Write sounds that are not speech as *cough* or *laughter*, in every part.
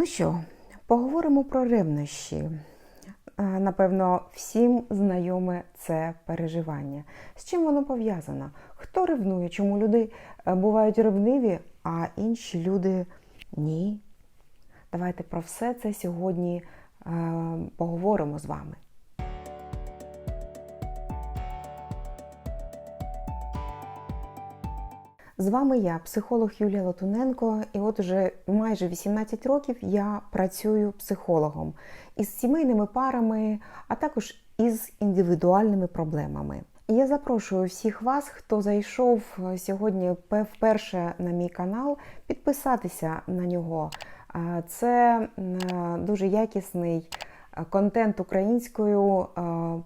Ну що, поговоримо про ревнощі. Е, Напевно, всім знайоме це переживання. З чим воно пов'язано? Хто ревнує? Чому люди е, бувають ревниві, а інші люди ні? Давайте про все це сьогодні е, поговоримо з вами. З вами я, психолог Юлія Латуненко, і от уже майже 18 років я працюю психологом із сімейними парами, а також із індивідуальними проблемами. Я запрошую всіх вас, хто зайшов е, сьогодні вперше на мій канал, підписатися на нього. Е, Це е, дуже якісний контент українською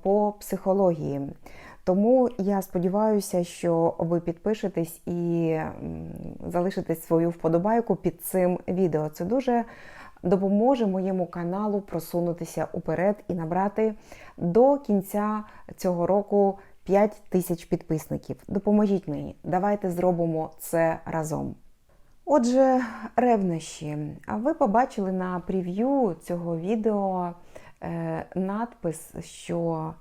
по психології. Тому я сподіваюся, що ви підпишетесь і залишите свою вподобайку під цим відео. Це дуже допоможе моєму каналу просунутися уперед і набрати до кінця цього року 5 тисяч підписників. Допоможіть мені, давайте зробимо це разом. Отже, ревнощі. А ви побачили на прев'ю цього відео е, надпис, що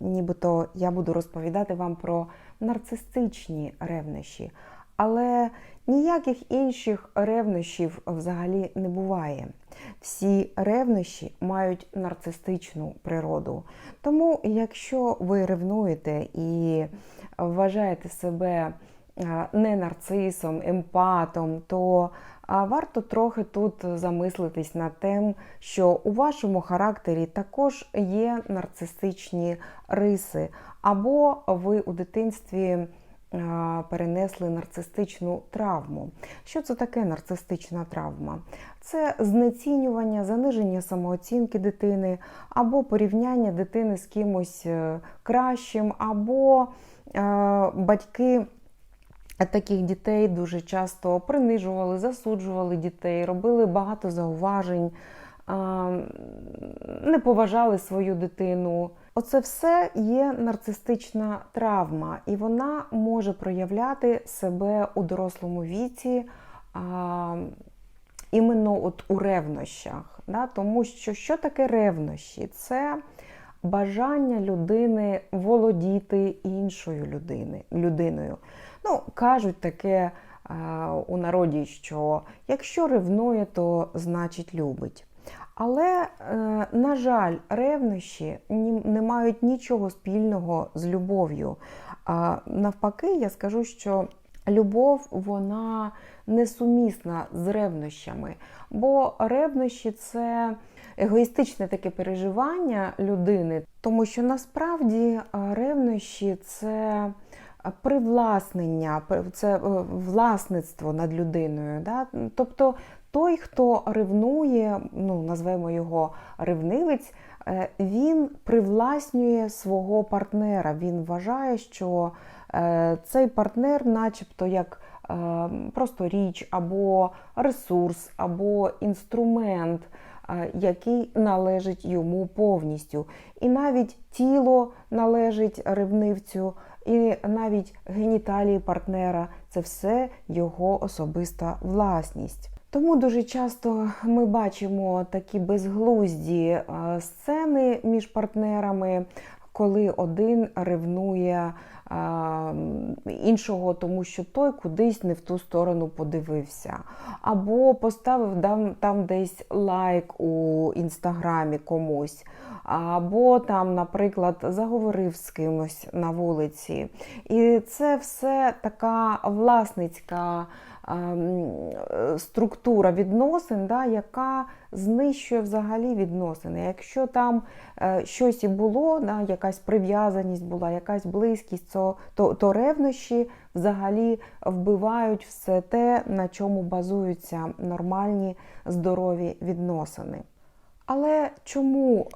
нібито я буду розповідати вам про нарцистичні ревнощі. Але ніяких інших ревнощів взагалі не буває. Всі ревнощі мають нарцистичну природу. Тому, якщо ви ревнуєте і вважаєте себе не нарцисом, емпатом, то а, варто трохи тут замислитись над тим, що у вашому характері також є нарцистичні риси, або ви у дитинстві перенесли нарцистичну травму. Що це таке нарцистична травма? Це знецінювання, заниження самооцінки дитини, або порівняння дитини з кимось е, кращим, або е, батьки. Таких дітей дуже часто принижували, засуджували дітей, робили багато зауважень, не поважали свою дитину. Оце все є нарцистична травма, і вона може проявляти себе у дорослому віці а, іменно от у ревнощах. Да? Тому що що таке ревнощі? Це бажання людини володіти іншою людини, людиною. Ну, кажуть таке е, у народі, що якщо ревнує, то значить любить. Але, е, на жаль, ревнощі не мають нічого спільного з любов'ю. А навпаки, я скажу, що любов вона несумісна з ревнощами, бо ревнощі це егоїстичне таке переживання людини, тому що насправді а, ревнощі це привласнення, це е, власництво над людиною. Да? Тобто той, хто ревнує, ну назвемо його ревнивець, е, він привласнює свого партнера. Він вважає, що е, цей партнер, начебто, як просто річ, або ресурс, або інструмент, який належить йому повністю. І навіть тіло належить ревнивцю, і навіть геніталії партнера це все його особиста власність. Тому дуже часто ми бачимо такі безглузді е, сцени між партнерами, коли один ревнує іншого, тому що той кудись не в ту сторону подивився, або поставив там, десь лайк у інстаграмі комусь, або там, наприклад, заговорив з кимось на вулиці. І це все така власницька ем, структура відносин, да, яка знищує взагалі відносини. Якщо там е, щось і було, да, якась прив'язаність була, якась близькість, то, то, ревнощі взагалі вбивають все те, на чому базуються нормальні здорові відносини. Але чому,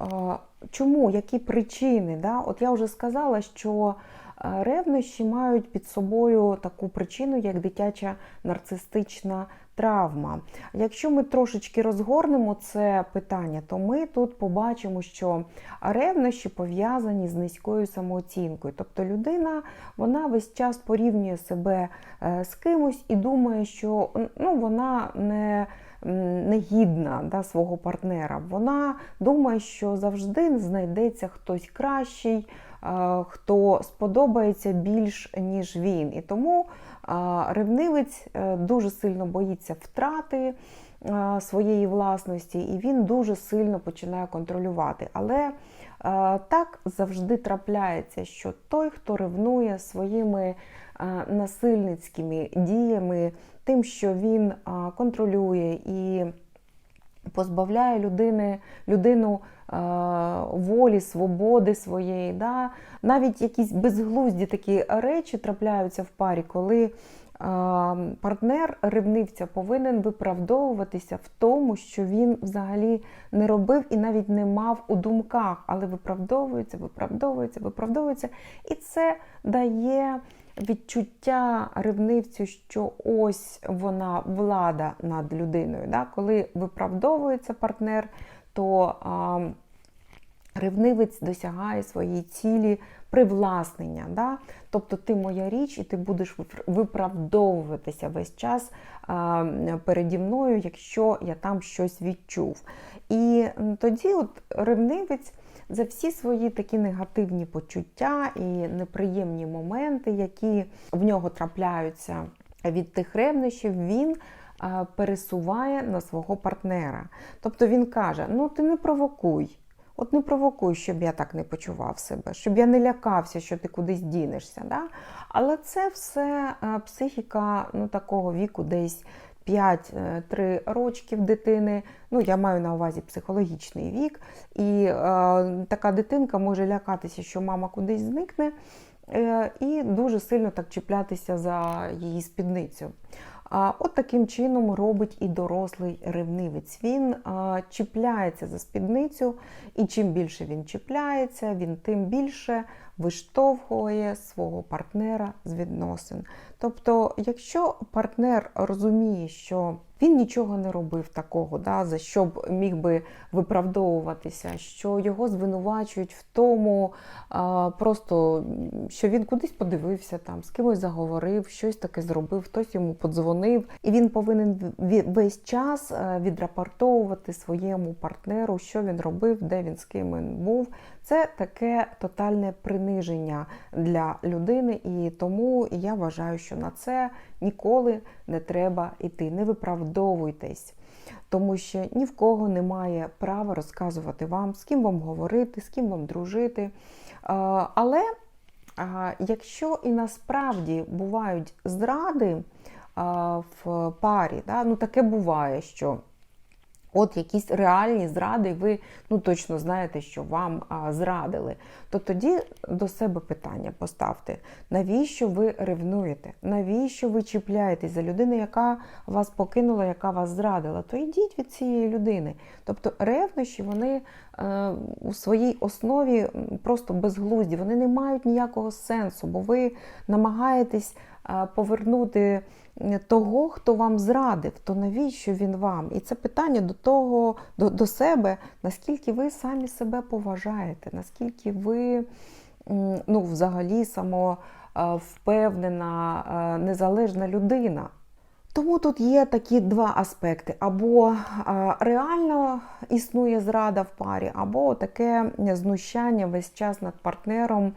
чому які причини? Да? От я вже сказала, що ревнощі мають під собою таку причину, як дитяча нарцистична травма. Якщо ми трошечки розгорнемо це питання, то ми тут побачимо, що ревнощі пов'язані з низькою самооцінкою. Тобто людина вона весь час порівнює себе е, з кимось і думає, що ну, вона не негідна да, свого партнера. Вона думає, що завжди знайдеться хтось кращий, хто сподобається більш, ніж він. І тому ревнивець е, дуже сильно боїться втрати е, своєї власності, і він дуже сильно починає контролювати. Але е, так завжди трапляється, що той, хто ревнує своїми насильницькими діями, тим, що він контролює і позбавляє людини, людину волі, свободи своєї. Да? Навіть якісь безглузді такі речі трапляються в парі, коли е, партнер ревнивця повинен виправдовуватися в тому, що він взагалі не робив і навіть не мав у думках, але виправдовується, виправдовується, виправдовується. І це дає відчуття ревнивцю, що ось вона влада над людиною. Да? Коли виправдовується партнер, то а, ревнивець досягає своєї цілі привласнення. Да? Тобто ти моя річ, і ти будеш виправдовуватися весь час а, переді мною, якщо я там щось відчув. І тоді от ревнивець за всі свої такі негативні почуття і неприємні моменти, які в нього трапляються від тих ревнощів, він пересуває на свого партнера. Тобто він каже: Ну ти не провокуй. От не провокуй, щоб я так не почував себе, щоб я не лякався, що ти кудись дінешся. Да? Але це все психіка ну, такого віку, десь 5-3 рочків дитини. Ну, я маю на увазі психологічний вік. І е, така дитинка може лякатися, що мама кудись зникне, е, і дуже сильно так чіплятися за її спідницю. А от таким чином робить і дорослий ревнивець. Він чіпляється за спідницю, і чим більше він чіпляється, він тим більше виштовхує свого партнера з відносин. Тобто, якщо партнер розуміє, що він нічого не робив такого, да, за що б міг би виправдовуватися, що його звинувачують в тому, а, просто що він кудись подивився, там, з кимось заговорив, щось таке зробив, хтось йому подзвонив, і він повинен весь час відрапортовувати своєму партнеру, що він робив, де він з ким він був. Це таке тотальне приниження для людини, і тому я вважаю, що на це ніколи не треба йти. Не виправдовуйтесь, тому що ні в кого немає права розказувати вам, з ким вам говорити, з ким вам дружити. Але якщо і насправді бувають зради в парі, ну таке буває, що От якісь реальні зради, ви ну точно знаєте, що вам а, зрадили. То тоді до себе питання поставте: навіщо ви ревнуєте? Навіщо ви чіпляєтесь за людину, яка вас покинула, яка вас зрадила? То йдіть від цієї людини. Тобто ревнощі вони е, у своїй основі просто безглузді, вони не мають ніякого сенсу, бо ви намагаєтесь е, повернути того, хто вам зрадив, то навіщо він вам? І це питання до того, до, до себе, наскільки ви самі себе поважаєте, наскільки ви ну, взагалі самовпевнена, незалежна людина. Тому тут є такі два аспекти: або реально існує зрада в парі, або таке знущання весь час над партнером,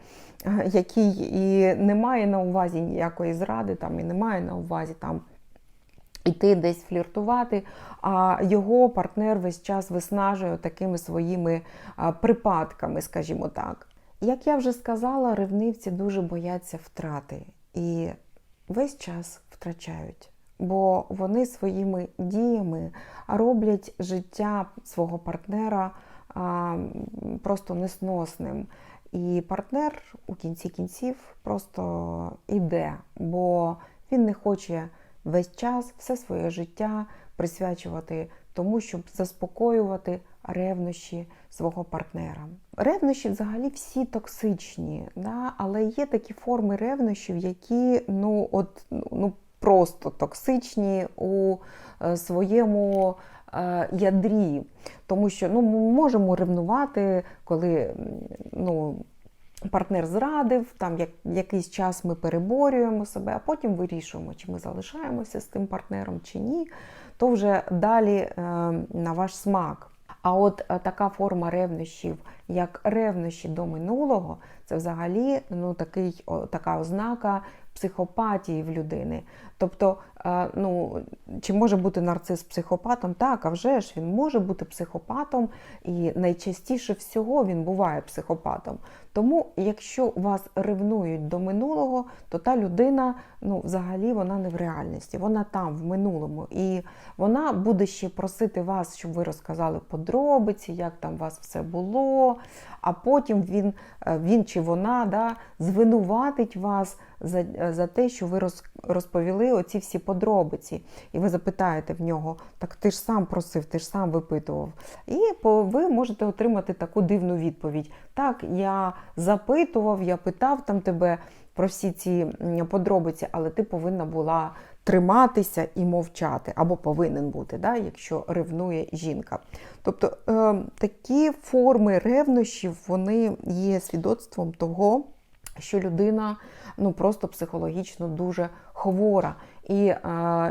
який і не має на увазі ніякої зради, там і не має на увазі там. Іти десь фліртувати, а його партнер весь час виснажує такими своїми припадками, скажімо так. Як я вже сказала, ревнивці дуже бояться втрати і весь час втрачають бо вони своїми діями роблять життя свого партнера просто несносним. І партнер у кінці кінців просто йде, бо він не хоче весь час все своє життя присвячувати тому, щоб заспокоювати ревнощі свого партнера. Ревнощі взагалі всі токсичні, да? але є такі форми ревнощів, які ну, от, ну, просто токсичні у е, своєму е, ядрі. Тому що ну, ми можемо ревнувати, коли ну, партнер зрадив, там як, якийсь час ми переборюємо себе, а потім вирішуємо, чи ми залишаємося з тим партнером чи ні. то вже далі е, на ваш смак. А от е, така форма ревнощів, як ревнощі до минулого, це взагалі ну, такий, така ознака психопатії в людини. Тобто, е, ну, чи може бути нарцис психопатом? Так, а вже ж він може бути психопатом, і найчастіше всього він буває психопатом. Тому, якщо вас ревнують до минулого, то та людина ну, взагалі вона не в реальності, вона там, в минулому. І вона буде ще просити вас, щоб ви розказали подробиці, як там у вас все було. А потім він, е, він чи вона да, звинуватить вас за, за те, що ви роз, оці всі подробиці. І ви запитаєте в нього, так ти ж сам просив, ти ж сам випитував. І ви можете отримати таку дивну відповідь. Так, я запитував, я питав там тебе про всі ці подробиці, але ти повинна була триматися і мовчати, або повинен бути, да, якщо ревнує жінка. Тобто е, такі форми ревнощів вони є свідоцтвом того, що людина ну просто психологічно дуже хвора. І е,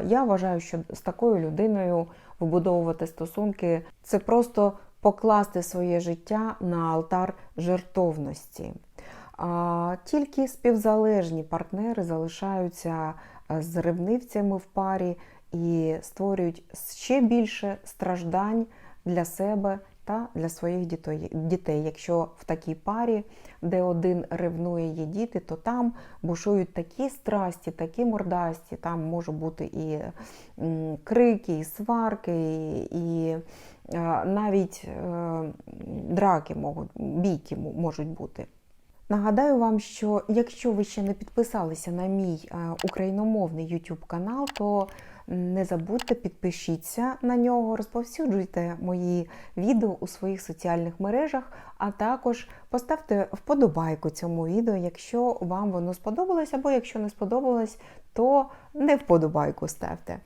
я вважаю, що з такою людиною вибудовувати стосунки це просто покласти своє життя на алтар жертовності. А, Тільки співзалежні партнери залишаються е, з ревнивцями в парі і створюють ще більше страждань для себе та для своїх дітей. Якщо в такій парі, де один ревнує є діти, то там бушують такі страсті, такі мордасті, там можуть бути і крики, і сварки, і, навіть е, драки можуть, бійки можуть бути. Нагадаю вам, що якщо ви ще не підписалися на мій е, україномовний YouTube канал, то не забудьте підпишіться на нього, розповсюджуйте мої відео у своїх соціальних мережах, а також поставте вподобайку цьому відео, якщо вам воно сподобалось, або якщо не сподобалось, то не вподобайку ставте.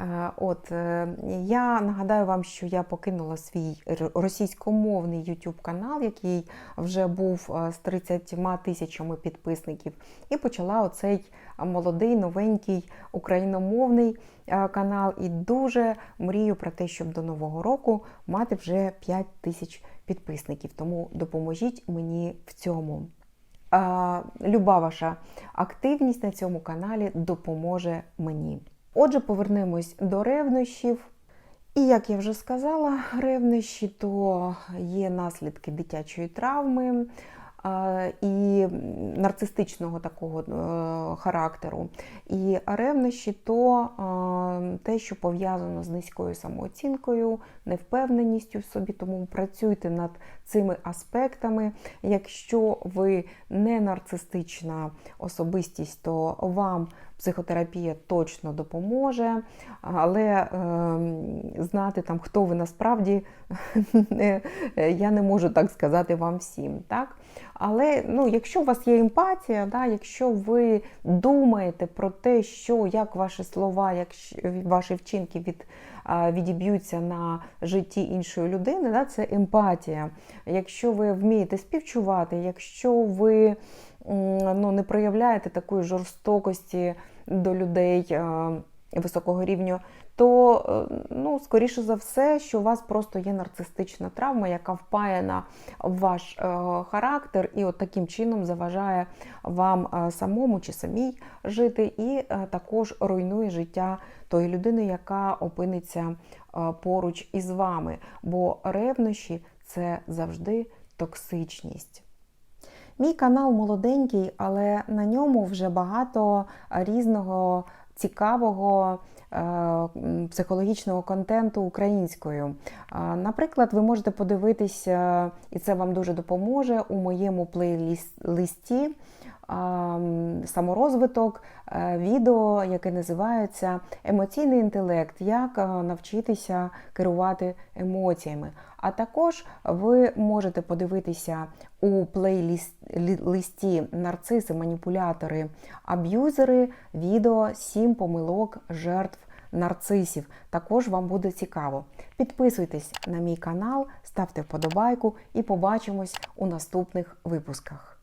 Е, От е, я нагадаю вам, що я покинула свій російськомовний YouTube канал, який вже був е, з 30 тисячами підписників, і почала оцей молодий, новенький україномовний канал. І дуже мрію про те, щоб до нового року мати вже 5 тисяч підписників. Тому допоможіть мені в цьому. Люба ваша активність на цьому каналі допоможе мені. Отже, повернемось до ревнощів. І як я вже сказала, ревнощі то є наслідки дитячої травми і нарцистичного такого е, характеру. І ревнощі то те, що пов'язано з низькою самооцінкою, невпевненістю в собі, тому працюйте над цими аспектами. Якщо ви не нарцистична особистість, то вам психотерапія точно допоможе, але е, знати там, хто ви насправді, *laughs* я не можу так сказати вам всім. Так? Але ну, якщо у вас є емпатія, да, якщо ви думаєте про те, що як ваші слова, як ваші вчинки від, відіб'ються на житті іншої людини, да, це емпатія. Якщо ви вмієте співчувати, якщо ви ну, не проявляєте такої жорстокості до людей високого рівня, то е, ну, скоріше за все, що у вас просто є нарцистична травма, яка впаяна в ваш е, характер, і от таким чином заважає вам е, самому чи самій жити, і також руйнує життя тої людини, яка опиниться поруч із вами. Бо ревнощі це завжди токсичність. Мій канал молоденький, але на ньому вже багато різного цікавого психологічного контенту українською. Е, Наприклад, ви можете подивитися, і це вам дуже допоможе у моєму плейлисті ем, саморозвиток, е, відео, яке називається Емоційний інтелект, як е, навчитися керувати емоціями. А також ви можете подивитися у плейлисті нарциси, маніпулятори, аб'юзери, відео 7 помилок жертв нарцисів. Також вам буде цікаво. Підписуйтесь на мій канал, ставте вподобайку і побачимось у наступних випусках.